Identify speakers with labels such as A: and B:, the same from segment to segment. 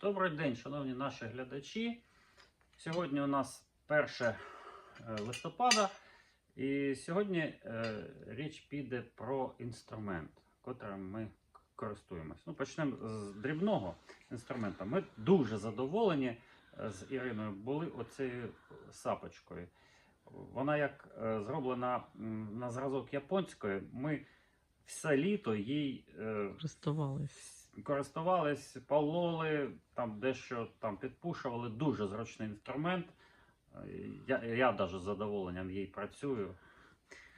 A: Добрий день, шановні наші глядачі. Сьогодні у нас 1 е, листопада, і сьогодні е, річ піде про інструмент, котрим ми користуємось. Ну, почнемо з дрібного інструмента. Ми дуже задоволені е, з Іриною були оцією сапочкою. Вона як е, зроблена на зразок японської. Ми все літо їй е,
B: Користувались.
A: Користувались, пололи, там дещо там підпушували. Дуже зручний інструмент. Е, Я, я навіть з задоволенням їй працюю.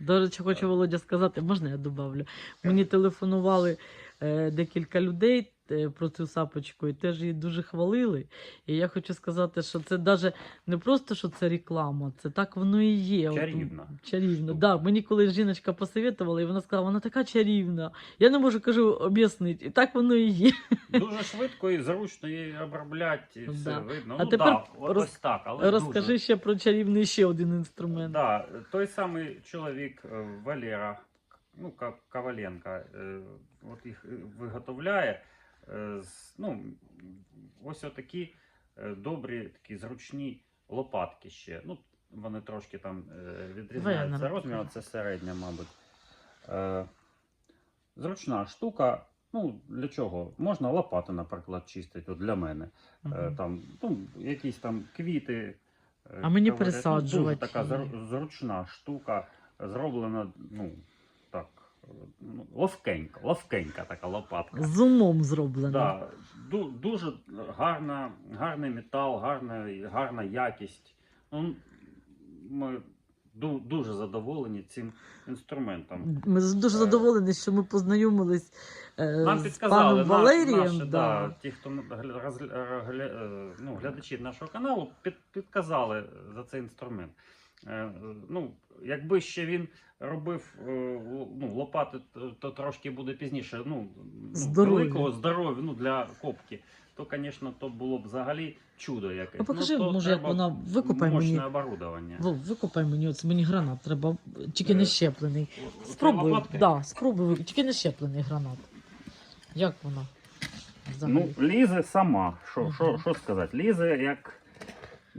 B: До речі, хочу Володя сказати, можна я додавлю? Мені телефонували е, декілька людей е, про цю сапочку і теж її дуже хвалили. І я хочу сказати, що це навіть не просто що це реклама, це так воно і є. От,
A: Чарівна
B: да. Мені коли жіночка посоветувала, і вона сказала, вона така чарівна. Я не можу кажу об'яснити. І так воно і є.
A: Дуже швидко і зручно її обробляти, і все
B: Да.
A: видно.
B: А
A: ну,
B: тепер
A: да,
B: роз-
A: ось так, але
B: Розкажи
A: дуже.
B: ще про чарівний ще один інструмент.
A: Да, той самий чоловік е, Валера, ну, Коваленко, е, от їх е, виготовляє. Е, Ну, ось отакі е, добрі, такі зручні лопатки ще. Ну, вони трошки там е, відрізняються розміром, це середня, мабуть. Зручна штука. Ну, для чого? Можна лопати, наприклад, чистити от для мене.
B: Мгм.
A: Там, ну, якісь там квіти.
B: А мені
A: кавалять. Ну, Дуже така зручна штука, зроблена, ну, так, ловкенька, ловкенька така лопатка.
B: З умом зроблено.
A: Да, ду- дуже гарна, гарний метал, гарна, гарна якість. Ну, ми дуже задоволені цим інструментом.
B: Ми дуже
A: Е,
B: задоволені, що ми познайомились е,
A: Нам
B: з
A: підказали
B: паном Валерієм.
A: наші,
B: да.
A: да, ті, хто е, ну, глядачі нашого каналу, під, підказали за цей інструмент. Е, е, Ну, якби ще він робив е, ну, лопати, то, трошки буде пізніше. Ну, ну,
B: Здоров'я.
A: великого здоров'я ну, для копки, то, звісно, то було б взагалі чудо якесь.
B: Ну, покажи,
A: то
B: може, як вона викупай мені.
A: оборудовання.
B: Викупай мені, оце мені гранат треба, тільки не щеплений. Спробуй,
A: лопатки?
B: да, спробуй, тільки не щеплений гранат. Як вона? Взагалі?
A: Ну, лізе сама. Що, що, що сказати? Лізе, як,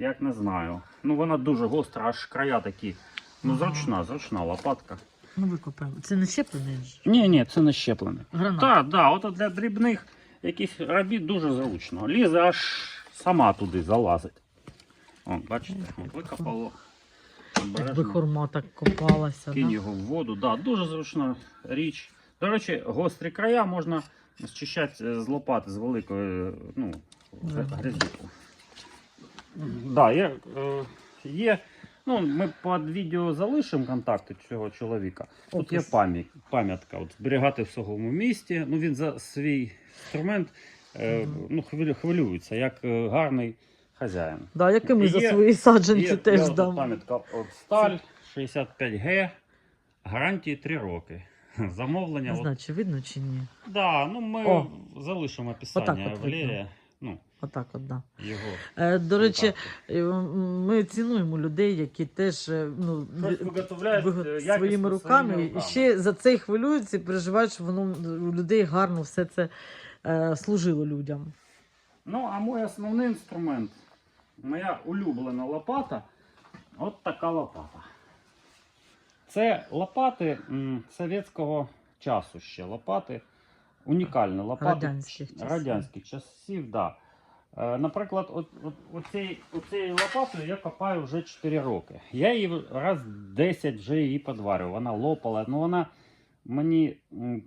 A: як не знаю. Ну, вона дуже гостра, аж края такі. Ну, зручна, зручна лопатка.
B: Ну, викупай. Це не щеплений ж?
A: Ні, ні, це не щеплене.
B: Гранат.
A: Так, так, от для дрібних якихось робіт дуже зручно. Лізе аж сама туди залазить. О, бачите, от викопало.
B: Якби хурма так копалася.
A: Кинь
B: Да?
A: його в воду. Да, дуже зручна річ. До речі, гострі края можна зчищати з лопати з великої ну,
B: Ага.
A: Да, є, е, є. Ну, ми під відео залишимо контакти цього чоловіка. Тут є пам'ять, пам'ятка. От, зберігати в своєму місті. Ну, він за свій інструмент е, ну, хвилюється, як е, гарний хазяїн.
B: Да, як і ми
A: І
B: за свої саджанці
A: Є,
B: теж
A: є
B: дам.
A: пам'ятка от сталь 65Г, гарантії 3 роки. Замовлення.
B: Не
A: От,
B: чи видно, чи ні.
A: да, ну ми
B: О.
A: залишимо описання Валерія. Ну,
B: Отак от, да.
A: його.
B: Е, до речі, е, ми цінуємо людей, які теж е, ну,
A: Щось виготовляють якісно
B: своїми руками,
A: своїми
B: і ще за це хвилюються і переживають, що воно у людей гарно все це е, служило людям.
A: Ну, а мій основний інструмент, моя улюблена лопата, от така лопата. Це лопати м, совєтського часу ще. Лопати, унікальні лопати.
B: Радянських часів.
A: Радянських часів, да. Е, Наприклад, от, от, оцей, оцією лопатою я копаю вже 4 роки. Я її раз 10 вже її подварював. Вона лопала, ну вона мені,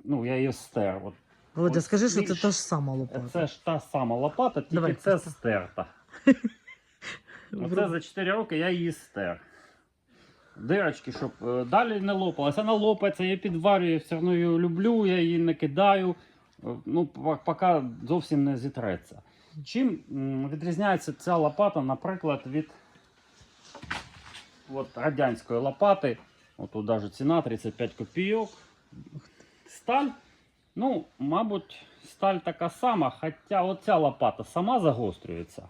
A: ну я її стер. От
B: Володя,
A: Ось
B: скажи, що це та ж сама лопата.
A: це ж та сама лопата, тільки
B: Давай,
A: це стерта. Оце за 4 роки я її стер. Дирочки, щоб е, далі не лопалася. Вона лопається, я підварюю, все одно її люблю, я її не кидаю. е, Ну, поки зовсім не зітреться. Чим відрізняється ця лопата, наприклад, від от, радянської лопати. От тут навіть ціна 35 копійок. Сталь. Ну, мабуть, сталь така сама, хоча оця лопата сама загострюється.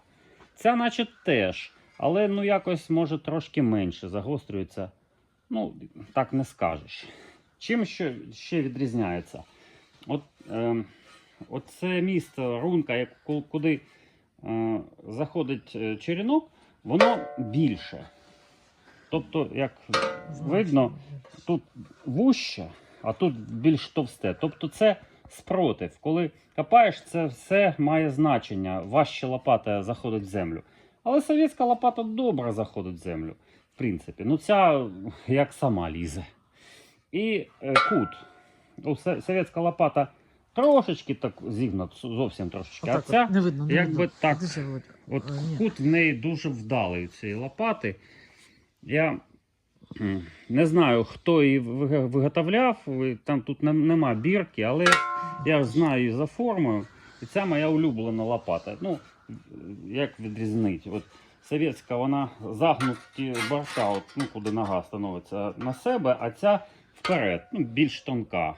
A: Ця, наче теж. Але ну якось може трошки менше загострюється. Ну, так не скажеш. Чим ще, ще відрізняється? От, е, оце місце, рунка, як, куди е, заходить е, черенок, воно більше. Тобто, як видно, тут вуще, а тут більш товсте. Тобто це спротив. Коли копаєш, це все має значення. Важче лопата заходить в землю. Але совєтська лопата добре заходить в землю, в принципі. Ну, ця як сама лізе. І е, кут. Ну, совєтська лопата трошечки так зігнут, зовсім трошечки.
B: Отак
A: а ця
B: не видно, не
A: якби
B: видно.
A: так, От
B: Е, ні.
A: кут в неї дуже вдалий у цієї лопати. Я не знаю, хто її виготовляв. Там тут нема бірки, але я знаю її за формою. І це моя улюблена лопата. Ну, як відрізнити? От совєтська, вона загнуті борта, от, ну, куди нога становиться на себе, а ця вперед, ну, більш тонка.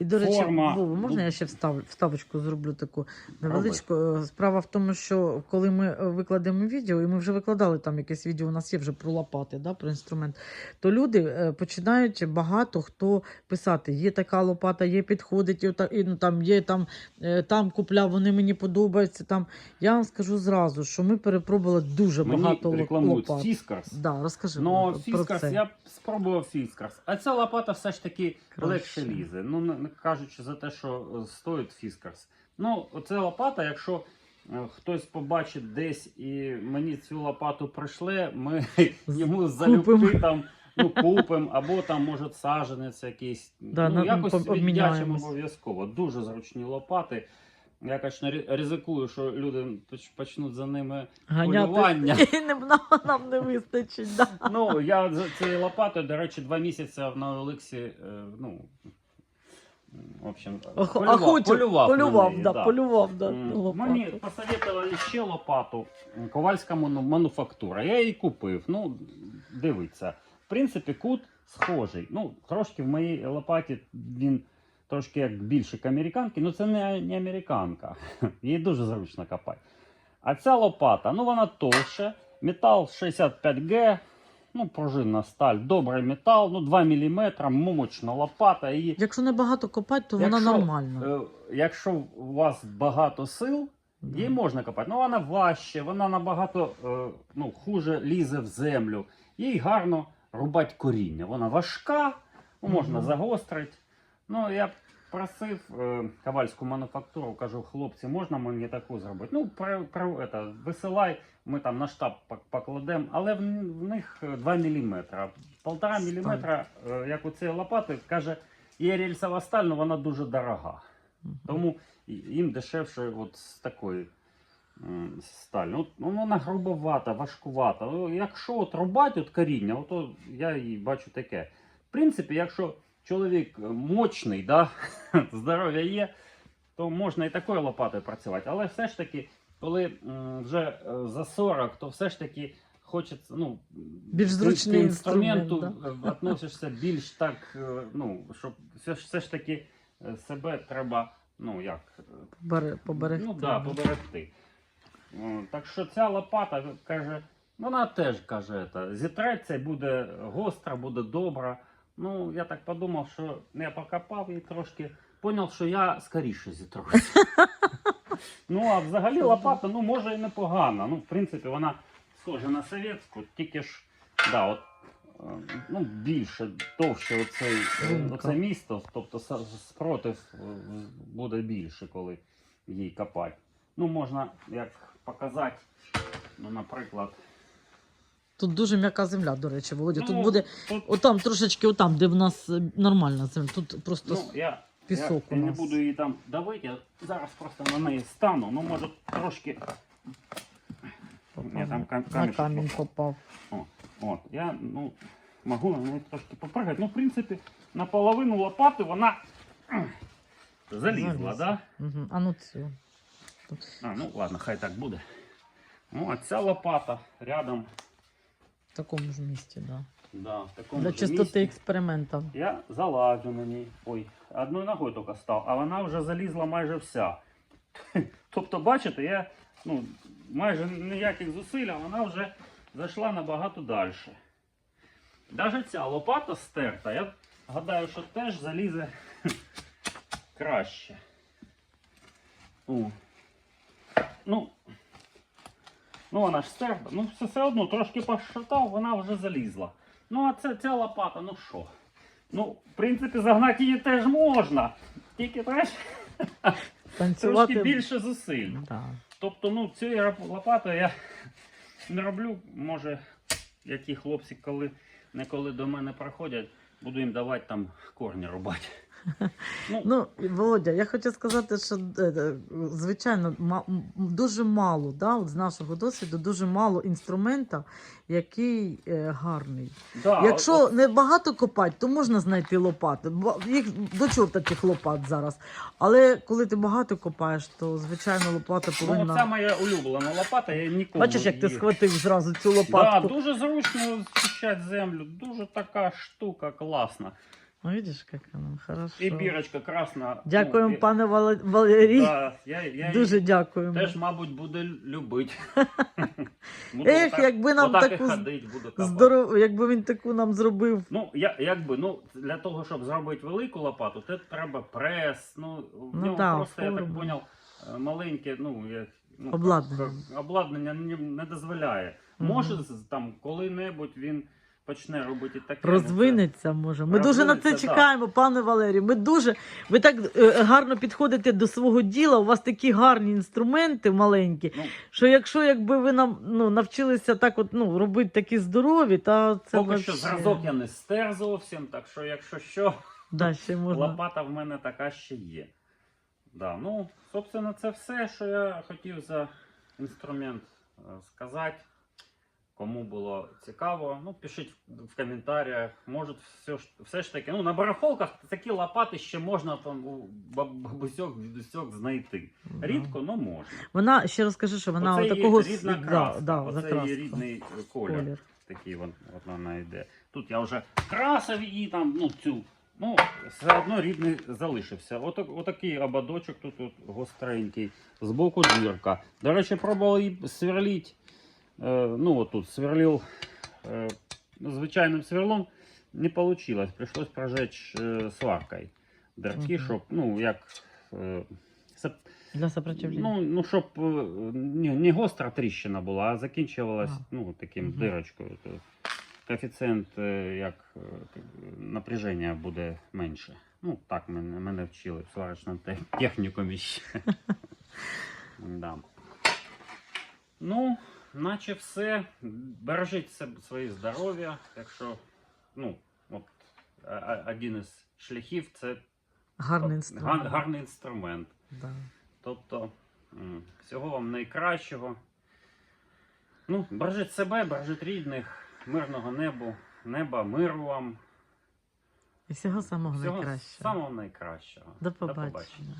B: І, до речі,
A: форма,
B: Вова, можна
A: ну-
B: я ще встав, вставочку зроблю таку невеличку? Е, Справа в тому, що коли ми е, викладемо відео, і ми вже викладали там якесь відео, у нас є вже про лопати, да, про інструмент, то люди е, починають багато хто писати: є така лопата, є підходить, і, і, ну, там є там, там купляв, вони мені подобаються. Там. Я вам скажу зразу, що ми перепробували дуже
A: Мені
B: багато лопат.
A: Фіскарс.
B: Да, розкажи
A: Ну,
B: Вова, про
A: фіскарс,
B: це.
A: я спробував фіскарс. А ця лопата все ж таки
B: Краще.
A: легше лізе. Ну, кажучи за те, що е, стоїть фіскарс. Ну, оце лопата, якщо е, хтось побачить десь і мені цю лопату прийшле, ми йому залюбки
B: Купимо.
A: там. Ну, купимо, або там, може, саженець якийсь.
B: Да,
A: ну, якось віддячимо обов'язково. Дуже зручні лопати. Я, звісно, ризикую, що люди почнуть за ними полювання.
B: і не, нам, нам не вистачить. Да.
A: Ну, я за цією лопатою, до речі, два місяці на Олексі, е, ну, в общем,
B: Ох-
A: полював,
B: охотів,
A: полював, на
B: полював,
A: неї,
B: да,
A: да.
B: полював да,
A: М,
B: лопату.
A: Мені посоветували ще лопату, м, ковальська ману- мануфактура. Я її купив. Ну, дивіться. В принципі, кут схожий. Ну, трошки в моїй лопаті він трошки як більше к американки, ну це не, не американка. Її дуже зручно копати. А ця лопата, ну вона товще, метал 65G, ну пружинна сталь, добрий метал, ну 2 мм, мощна лопата. Її
B: Якщо не багато копати, то вона
A: Якщо,
B: нормальна.
A: Е, Якщо у вас багато сил,
B: Да.
A: її можна копати. Ну вона важче, вона набагато е, ну, хуже лізе в землю. Їй гарно рубати коріння. Вона важка, ну, можна
B: Мгм.
A: загострити. Ну, я просив е, ковальську мануфактуру, кажу, хлопці, можна мені таку зробити? Ну, при, при, это, висилай, ми там на штаб покладемо, але в, в них е, 2 мм. Полтора мм, е, як у цієї лопати, каже, є рельсова сталь, але вона дуже дорога. Тому їм дешевше от з такої м, сталі. Ну, вона грубовата, важкувата. Ну, Якщо от рубати от коріння, от, то я і бачу таке. В принципі, якщо чоловік мощний, да, здоров'я є, то можна і такою лопатою працювати. Але все ж таки, коли вже е, за 40, то все ж таки хочеться, ну,
B: Більш зручний
A: ти
B: інструмент,
A: інструменту е, относишся більш так, е, ну, щоб все, ж- все ж таки е, себе треба, ну як,
B: поберегти.
A: ну да, поберегти. Так що ця лопата каже, вона теж каже, зітреться буде гостра, буде добра. Ну, я так подумав, що я покопав її трошки, поняв, що я скоріше зітруся. Ну, а взагалі лопата, ну, може і непогана. Ну, в принципі, вона схожа на совєтську, тільки ж, да, от, е, ну, більше, товще оцей, е, оце місто, тобто спротив е, буде більше, коли її копати. Ну, можна як показати, ну, наприклад.
B: Тут дуже м'яка земля, до речі, Володя. Тут
A: ну,
B: буде
A: тут,
B: отам трошечки, отам, де в нас е, нормальна земля. Тут просто
A: ну, я,
B: пісок
A: я,
B: у
A: я не буду її там давити, я зараз просто на неї стану, ну, може, трошки. Я там кам-
B: на камінь
A: попав.
B: попав.
A: От, я ну, можу на неї трошки попригати. Ну, в принципі, наполовину лопати вона залізла,
B: Залізла.
A: да?
B: Угу. А ну цю.
A: А, ну ладно, хай так буде. Ну, а ця лопата рядом,
B: такому ж місці, да.
A: да, в такому
B: Для
A: ж
B: чистоти
A: місці.
B: експеримента.
A: Я залазю на ній. Ой, одною ногою тільки став, а вона вже залізла майже вся. Тобто, бачите, я ну, майже ніяких зусиль, а вона вже зайшла набагато далі. Навіть ця лопата стерта, я гадаю, що теж залізе краще. О. Ну, ну вона ж стерта, ну все, все одно трошки пошатав, вона вже залізла. Ну, а це ця лопата, ну що? Ну, в принципі, загнати її теж можна. Тільки треба
B: Танцювати.
A: трошки більше зусиль.
B: Да.
A: Тобто, ну, цією лопатою я не роблю, може, які хлопці, коли не коли до мене приходять, буду їм давати там корні рубати. Ну,
B: Ну, Володя, я хочу сказати, що е, е, звичайно, дуже мало, да, от з нашого досвіду, дуже мало інструмента, який е, гарний.
A: да,
B: Якщо
A: от-
B: не багато копати, то можна знайти лопати. Їх до чорта тих лопат зараз. Але коли ти багато копаєш, то звичайно лопата
A: ну,
B: повинна.
A: оця моя улюблена лопата, я ніколи.
B: Бачиш, як ти схватив зразу цю
A: Да, дуже зручно зчищати землю, дуже така штука класна.
B: Ну, видиш, як вона хорошо.
A: І бірочка красна.
B: Дякуємо,
A: ну,
B: пане Вал- Валерій.
A: Да, я, я
B: Дуже дякуємо.
A: теж, мабуть, буде любити.
B: Ех, якби нам таку з-
A: ходить, буду копати.
B: Здорово, якби він таку нам зробив.
A: Ну, я, якби, ну, для того, щоб зробити велику лопату, це треба прес. Ну, в
B: Ну
A: нього
B: да,
A: просто, я так поняв, е, маленьке, ну, як, ну,
B: Обладнання.
A: обладнання не, не дозволяє.
B: Мгм.
A: Може, там, коли-небудь він почне робити таке. ну,
B: Розвинеться може. Ми дуже на це
A: да.
B: чекаємо, пане Валерію. Ми дуже ви так е, гарно підходите до свого діла. У вас такі гарні інструменти маленькі.
A: Ну,
B: Що якщо якби ви нам ну, навчилися так, от ну робити такі здорові, та це
A: поки що зразок я не стер зовсім, так що, якщо що,
B: да, ще можна.
A: лопата в мене така ще є. Да, ну, собственно, це все, що я хотів за інструмент е, сказати. Кому було цікаво, ну пишіть в- коментарях. Може, все ж, все ж таки. Ну, на барахолках такі лопати ще можна там у бабусьок, дідусьок знайти. Рідко, але можна.
B: Вона ще розкажи, що вона
A: Оце
B: такого
A: її рідна краска.
B: да,
A: Оце її рідний колір.
B: колір.
A: Такий вон, от вона йде. Тут я вже красив її там, ну цю. Ну, все одно рідний залишився. Отак, отакий ободочок тут от гостренький, збоку дірка. До речі, пробував її сверлити. Е, ну, от тут сверлив е, звичайним сверлом. Не вийшло. Прийшлось прожечь е, сваркою дірки,
B: Мгм.
A: щоб, ну, як. Сеп-
B: Для сопротивлення.
A: Ну, ну щоб не, не гостра тріщина була, а закінчувалась
B: А.
A: ну, таким
B: Мгм.
A: дирочкою. То коефіцієнт як напряження буде менше. Ну, так мене, мене вчили в сварочному те- технікумі ще. да. Ну, наче все. Бережіть себе своє здоров'я. Якщо, ну, от, один із шляхів це
B: Гарний
A: гар-
B: інструмент.
A: гарний інструмент.
B: Да.
A: Тобто, всього вам найкращого. Ну, бережіть себе, бережіть рідних, мирного небу, неба, миру вам.
B: І всього самого
A: Всього
B: найкращого.
A: самого найкращого.
B: До побачення.